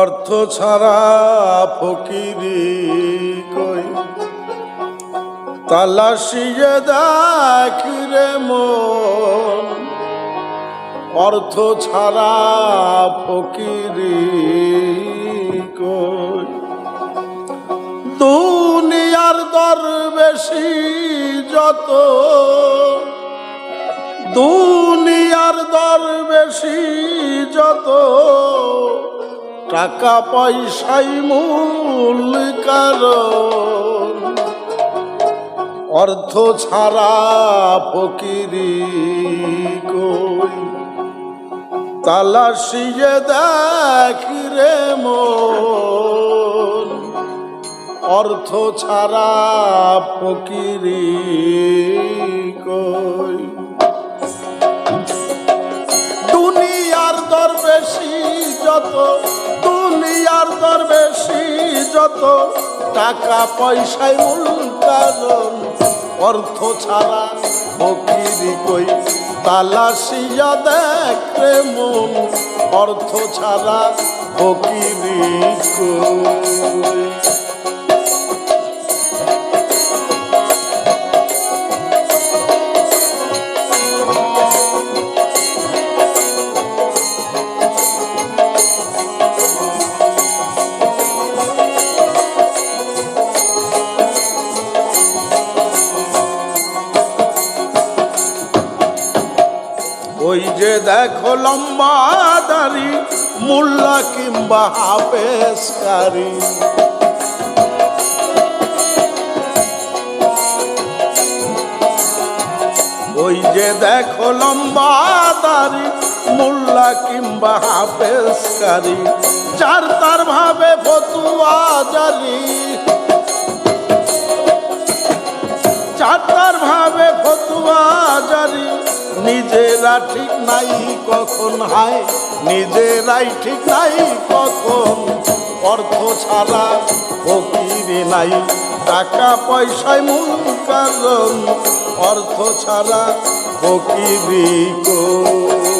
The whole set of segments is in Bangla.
অর্থ ছাড়া ফকিরি কই? তালাশিয়ে দেখি রে মন, অর্থ ছাড়া ফকিরি কই? দুনিয়ার দর বেশি যত, দুনিয়ার দর বেশি যত টাকা পয়সাই মূল কারণ। অর্থ ছাড়া ফকিরি কই? তালাশিয়ে দেখি রে মন। অর্থ ছাড়া ফকিরি কই? দুনিয়ার দর বেশি যত দুনিয়ার দরবেশি যত টাকা পয়সায় মূল কারণ অর্থ ছাড়া ফকিরি কই? তালাশিয়া দেখ মন, অর্থ ছাড়া ফকিরি কই? দেখো লম্বা দাড়ি, মোল্লা কিংবা হাফেসকারী ওই যে দেখো লম্বা দাড়ি, মোল্লা কিংবা হাফেসকারী চার তার ভাবে ফতুয়া জারি। চারটার ভাবে ফতুয়া নিজেরা ঠিক নাই কখন হায়, নিজেরাই ঠিক নাই কখন? অর্থ ছাড়া ফকিরে নাই, টাকা পয়সায় মূল কারণ। অর্থ ছাড়া ফকিরি কই?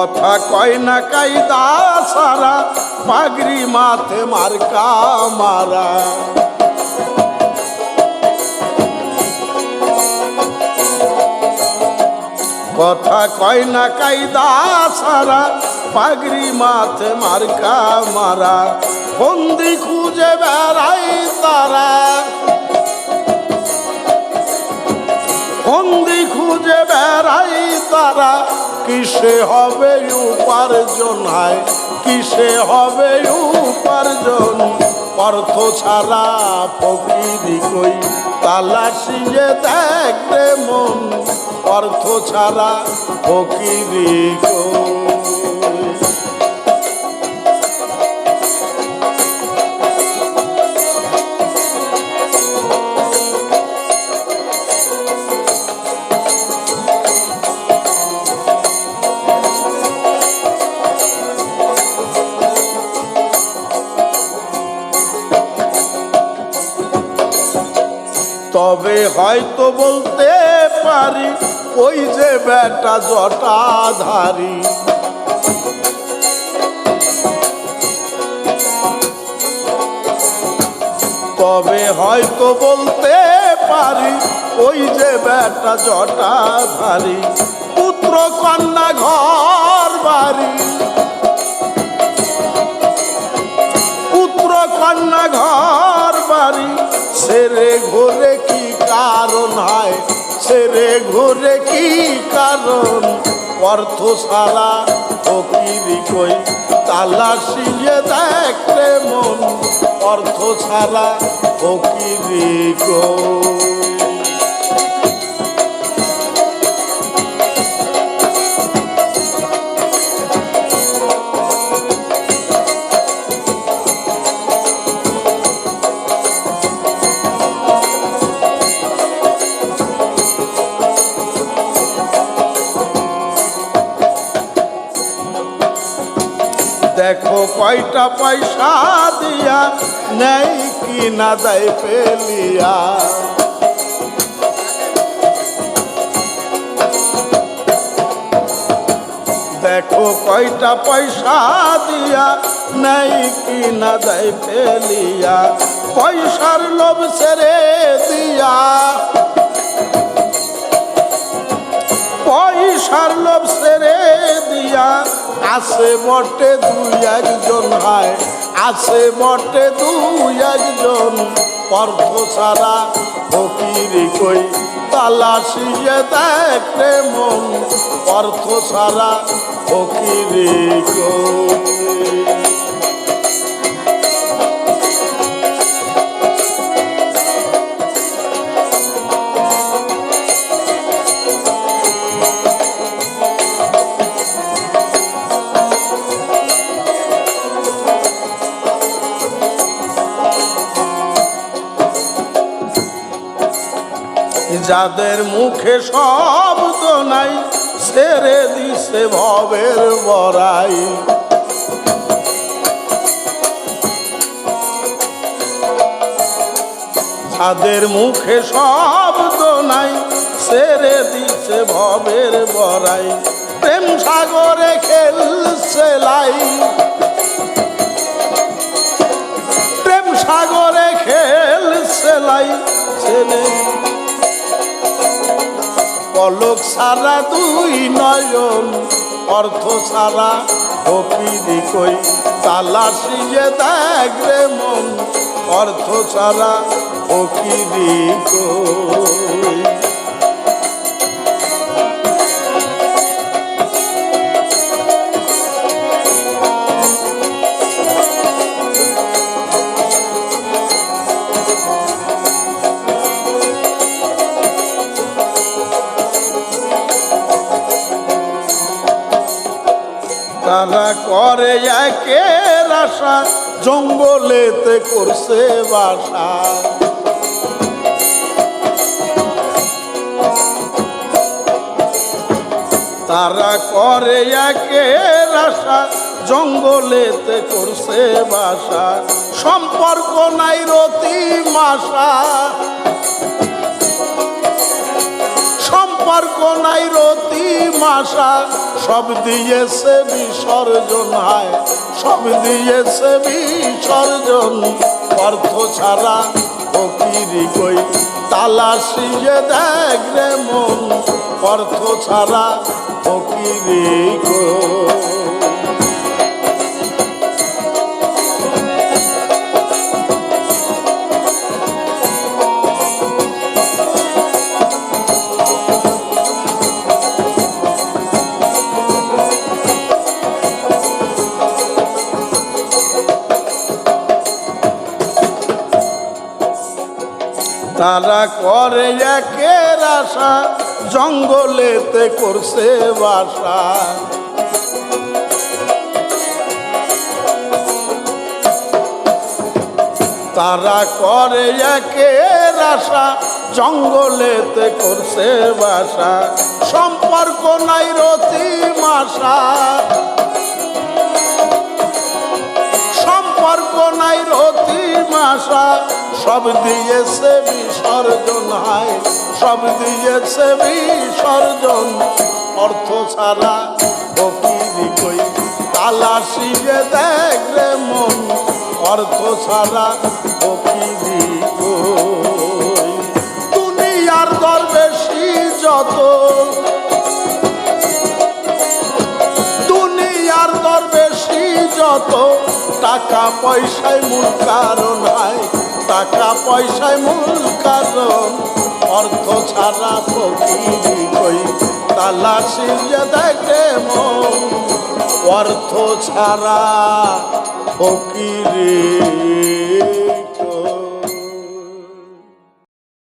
কথা কয় না কায়দা সারা, পাগড়ি মাথে মার্কা মারা। কথা কয় না কায়দা সারা, পাগড়ি মাথে মার্কা মারা। বন্দি খুঁজে বেড়াই তারা। বন্দি খুঁজে বেড়াই তারা। কিসে হবে উপার্জন? হায়, কিসে হবে উপার্জন? অর্থ ছাড়া ফকিরি কই? তালাশিয়ে দেখবে মন, অর্থ ছাড়া ফকিরি কই? তবে হয়তো বলতে পারি, ওই যে বেটা জটাধারী তবে হয়তো বলতে পারি, ওই যে বেটা জটাধারী পুত্র কন্যা ঘর বাড়ি। পুত্র কন্যা ঘর বাড়ি, সেরে ঘুরে কি কারণ? অর্থ সারা ফকিরি কই? তালাশিয়ে দেখলে মন। অর্থ সারা ফকিরি কই? কয়টা পয়সা দিয়া নেই কি না দেয় পেলিয়া দেখো কয়টা পয়সা দিয়া নেই কি না দেয় ফেলিয়া। পয়সার লোভ ছেড়ে দিয়া। পয়সার লোভ ছেড়ে দিয়া। আছে বটে দুই একজন, হায় আছে বটে দুই একজন। অর্থ ছাড়া ফকিরি কই, তালাশিয়ে দেখতে মন। অর্থ সারা ফকিরি কই। যাদের মুখে শব্দ নাই ছেড়ে দিছে ভবের বড়াই। যাদের মুখে শব্দ নাই ছেড়ে দিছে ভবের বড়াই। প্রেম সাগরে খেলছে লাই। প্রেম সাগরে খেলছে লাই ছেলে পলক সারা দুই নয়ন, অর্থ সারা ফকিরি কই তালাশিয়ে দেখ রে মন, অর্থ সারা ফকিরি কই। তারা করে একের আশা, জঙ্গলেতে করছে বাসা। তারা করে একের আশা, জঙ্গলেতে করছে বাসা। সম্পর্ক নাই রতি মাসা। সম্পর্ক কোনাই রতি মাসা, সব দিয়েছে বিসর্জন, হায়, সব দিয়েছে বিসর্জন। অর্থ ছাড়া ফকিরি কই তালাশিয়ে দেখ রে মন, অর্থ ছাড়া ফকিরি কই। তারা করে একের আশা, জঙ্গলেতে করছে বাসা। তারা করে একের আশা, জঙ্গলেতে করছে বাসা। সম্পর্ক নাই রতি মাসা। সম্পর্ক নাই রতি মাসা। সব দিয়েছে বিসর্জন হায়, সব দিয়েছে বিসর্জন অর্থ ছাড়া ফকিরি কই তালাশিয়ে দেখ রে মন। অর্থ ছাড়া ফকিরি কই, দুনিয়ার দরবেশি যত। দুনিয়ার দরবেশি যত, টাকা পয়সায় মূল কারণ হয় টাকা পয়সায় মূল কারণ অর্থ ছাড়া ফকিরি কই তালাশিয়ে দেখে মন অর্থ ছাড়া ফকিরি।